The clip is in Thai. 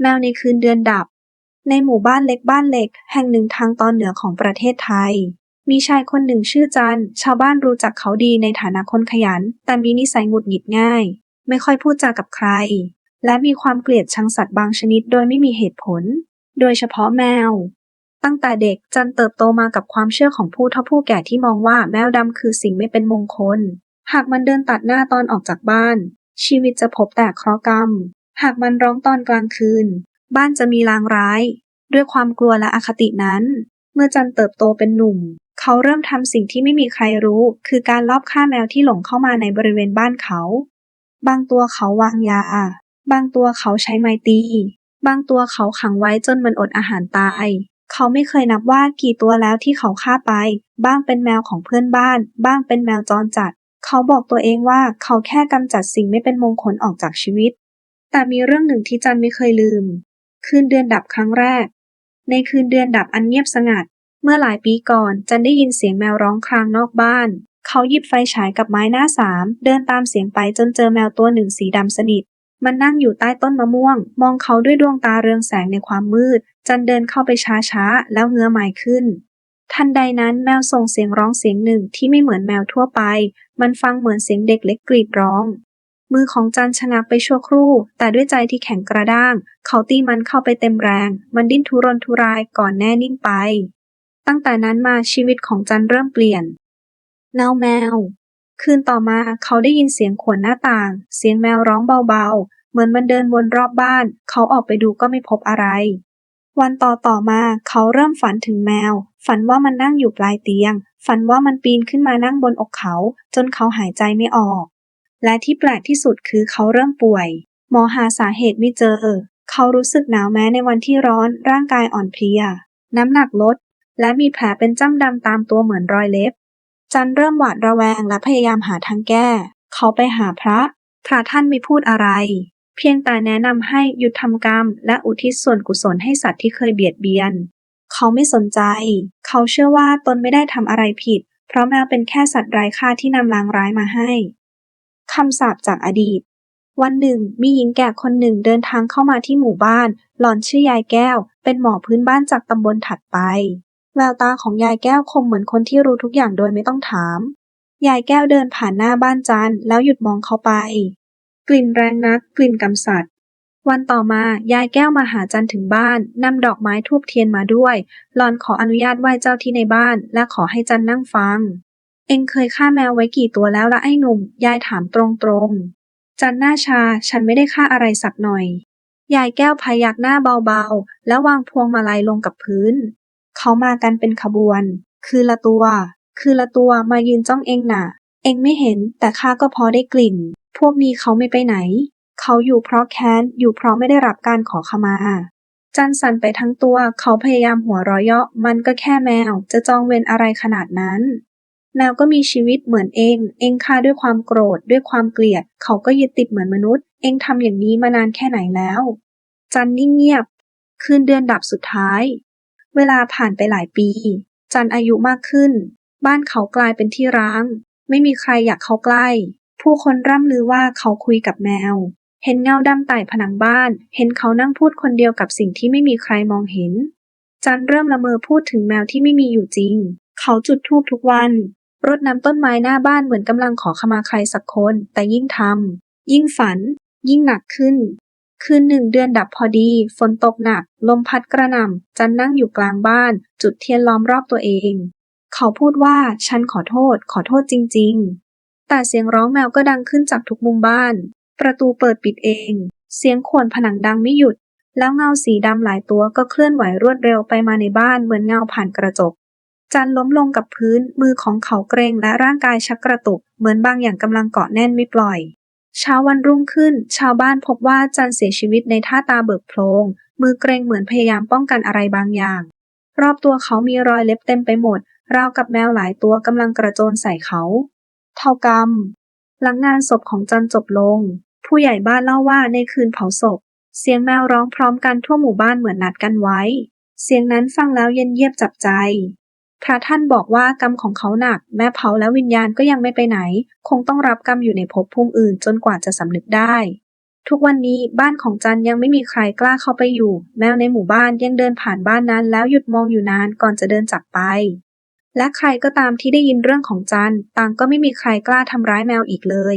แมวในคืนเดือนดับ ในหมู่บ้านเล็กบ้านเล็กแห่งหนึ่งทางตอนเหนือของประเทศไทย มีชายคนหนึ่งชื่อจัน ชาวบ้านรู้จักเขาดีในฐานะคนขยัน แต่มีนิสัยหงุดหงิดง่าย ไม่ค่อยพูดจากับใคร และมีความเกลียดชังสัตว์บางชนิดโดยไม่มีเหตุผล โดยเฉพาะแมว ตั้งแต่เด็กจันเติบโตมากับความเชื่อของผู้เฒ่าผู้แก่ที่มองว่าแมวดำคือสิ่งไม่เป็นมงคล หากมันเดินตัดหน้าตอนออกจากบ้านชีวิตจะพบแต่เคราะห์กรรม หากมันร้องตอนกลางคืน บ้านจะมีลางร้าย ด้วยความกลัวและอคตินั้น เมื่อจันเติบโตเป็นหนุ่ม เขาเริ่มทำสิ่งที่ไม่มีใครรู้ คือการลอบฆ่าแมวที่หลงเข้ามาในบริเวณบ้านเขา บางตัวเขาวางยา บางตัวเขาใช้ไม้ตี บางตัวเขาขังไว้จนมันอดอาหารตาย เขาไม่เคยนับว่ากี่ตัวแล้วที่เขาฆ่าไป บ้างเป็นแมวของเพื่อนบ้าน บ้างเป็นแมวจรจัด เขาบอกตัวเองว่าเขาแค่กำจัดสิ่งไม่เป็นมงคลออกจากชีวิต แต่มีเรื่องหนึ่งที่จันไม่เคยลืม คืนเดือนดับครั้งแรก ในคืนเดือนดับอันเงียบสงัด เมื่อหลายปีก่อนจันได้ยินเสียงแมวร้องครางนอกบ้าน เขาหยิบไฟฉายกับไม้หน้าสามเดินตามเสียงไปจนเจอแมวตัวหนึ่งสีดำสนิท มันนั่งอยู่ใต้ต้นมะม่วง มองเขาด้วยดวงตาเรืองแสงในความมืด จันเดินเข้าไปช้าๆแล้วเงื้อไม้ขึ้นทันใดนั้นแมวส่งเสียงร้องเสียงหนึ่งที่ไม่เหมือนแมวทั่วไป มันฟังเหมือนเสียงเด็กเล็กกรีดร้อง มือของจันชะงักไปชั่วครู่ แต่ด้วยใจที่แข็งกระด้าง เขาตีมันเข้าไปเต็มแรง มันดิ้นทุรนทุรายก่อนแน่นิ่งไป ตั้งแต่นั้นมาชีวิตของจันเริ่มเปลี่ยนแนวแมว คืนต่อมาเขาได้ยินเสียงขวนหน้าต่าง เสียงแมวร้องเบาๆ เหมือนมันเดินวนรอบบ้าน เขาออกไปดูก็ไม่พบอะไร วันต่อต่อมาเขาเริ่มฝันถึงแมว ฝันว่ามันนั่งอยู่ปลายเตียง ฝันว่ามันปีนขึ้นมานั่งบนอกเขา จนเขาหายใจไม่ออก และที่แปลกที่สุดคือเขาเริ่มป่วย หมอหาสาเหตุไม่เจอ เขารู้สึกหนาวแม้ในวันที่ร้อน ร่างกายอ่อนเพลีย น้ำหนักลด และมีแผลเป็นจ้ำดำตามตัวเหมือนรอยเล็บ จันเริ่มหวาดระแวงและพยายามหาทางแก้ เขาไปหาพระ พระท่านไม่พูดอะไร เพียงแต่แนะนำให้หยุดทำกรรม และอุทิศส่วนกุศลให้สัตว์ที่เคยเบียดเบียน เขาไม่สนใจ เขาเชื่อว่าตนไม่ได้ทำอะไรผิด เพราะแมวเป็นแค่สัตว์ไร้ค่าที่นำลางร้ายมาให้ คำสาปจากอดีต วันหนึ่งมีหญิงแก่คนหนึ่งเดินทางเข้ามาที่หมู่บ้าน หล่อนชื่อยายแก้ว เป็นหมอพื้นบ้านจากตำบลถัดไป แววตาของยายแก้วคมเหมือนคนที่รู้ทุกอย่างโดยไม่ต้องถาม ยายแก้วเดินผ่านหน้าบ้านจันแล้วหยุดมองเขาไป กลิ่นแรงนัก กลิ่นกำสัตว์วันต่อมายายแก้วมาหาจันถึงบ้านนำดอกไม้ทูบเทียนมาด้วยหลอนขออนุญาตไหว้เจ้าที่ในบ้าน และขอให้จันนั่งฟัง เอ็งเคยฆ่าแมวไว้กี่ตัวแล้วละไอ้หนุ่ม ยายถามตรงๆจันหน้าชา ฉันไม่ได้ฆ่าอะไรสักหน่อย ยายแก้วพยักหน้าเบาๆ แล้ววางพวงมาลัยลงกับพื้น เขามากันเป็นขบวน คือละตัว คือละตัวมายืนจ้องเองน่ะ เองไม่เห็น แต่ข้าก็พอได้กลิ่น พวกนี้เขาไม่ไปไหน เขาอยู่เพราะแค้น อยู่เพราะไม่ได้รับการขอขมา จันสั่นไปทั้งตัว เขาพยายามหัวเร้อยเยาะ มันก็แค่แมว จะจองเวรอะไรขนาดนั้น แมวก็มีชีวิตเหมือนเอง เองฆ่าด้วยความโกรธด้วยความเกลียด เขาก็ยึดติดเหมือนมนุษย์ เองทำอย่างนี้มานานแค่ไหนแล้ว จันนิ่งเงียบ คืนเดือนดับสุดท้าย เวลาผ่านไปหลายปี จันอายุมากขึ้น บ้านเขากลายเป็นที่ร้าง ไม่มีใครอยากเข้าใกล้ ผู้คนร่ำลือว่าเขาคุยกับแมว เห็นเงาดำไต่ผนังบ้าน เห็นเขานั่งพูดคนเดียวกับสิ่งที่ไม่มีใครมองเห็น จันเริ่มละเมอพูดถึงแมวที่ไม่มีอยู่จริงเขาจุดธูปทุกวัน รดน้ำต้นไม้หน้าบ้านเหมือนกำลังขอขมาใครสักคน แต่ยิ่งทำยิ่งฝัน ยิ่งหนักขึ้น คืนหนึ่งเดือนดับพอดี ฝนตกหนัก ลมพัดกระหน่ำจันนั่งอยู่กลางบ้าน จุดเทียนล้อมรอบตัวเอง เขาพูดว่าฉันขอโทษ ขอโทษจริง ๆ แต่เสียงร้องแมวก็ดังขึ้นจากทุกมุมบ้าน ประตูเปิดปิดเอง เสียงข่วนผนังดังไม่หยุดแล้วเงาสีดำหลายตัวก็เคลื่อนไหวรวดเร็วไปมาในบ้านเหมือนเงาผ่านกระจก จันล้มลงกับพื้น มือของเขาเกรงและร่างกายชักกระตุก เหมือนบางอย่างกำลังเกาะแน่นไม่ปล่อย เช้าวันรุ่งขึ้น ชาวบ้านพบว่าจันเสียชีวิตในท่าตาเบิกโพลง มือเกรงเหมือนพยายามป้องกันอะไรบางอย่าง รอบตัวเขามีรอยเล็บเต็มไปหมด ราวกับแมวหลายตัวกำลังกระโจนใส่เขา เท่ากรรม หลังงานศพของจันจบลง ผู้ใหญ่บ้านเล่าว่าในคืนเผาศพ เสียงแมวร้องพร้อมกันทั่วหมู่บ้านเหมือนนัดกันไว้ เสียงนั้นฟังแล้วเย็นเยียบจับใจ พระท่านบอกว่ากรรมของเขาหนัก แม้เผาแล้ววิญญาณก็ยังไม่ไปไหน คงต้องรับกรรมอยู่ในภพภูมิอื่นจนกว่าจะสำนึกได้ ทุกวันนี้บ้านของจันยังไม่มีใครกล้าเข้าไปอยู่ แมวในหมู่บ้านยังเดินผ่านบ้านนั้นแล้วหยุดมองอยู่นานก่อนจะเดินจากไป และใครก็ตามที่ได้ยินเรื่องของจันต่างก็ไม่มีใครกล้าทำร้ายแมวอีกเลย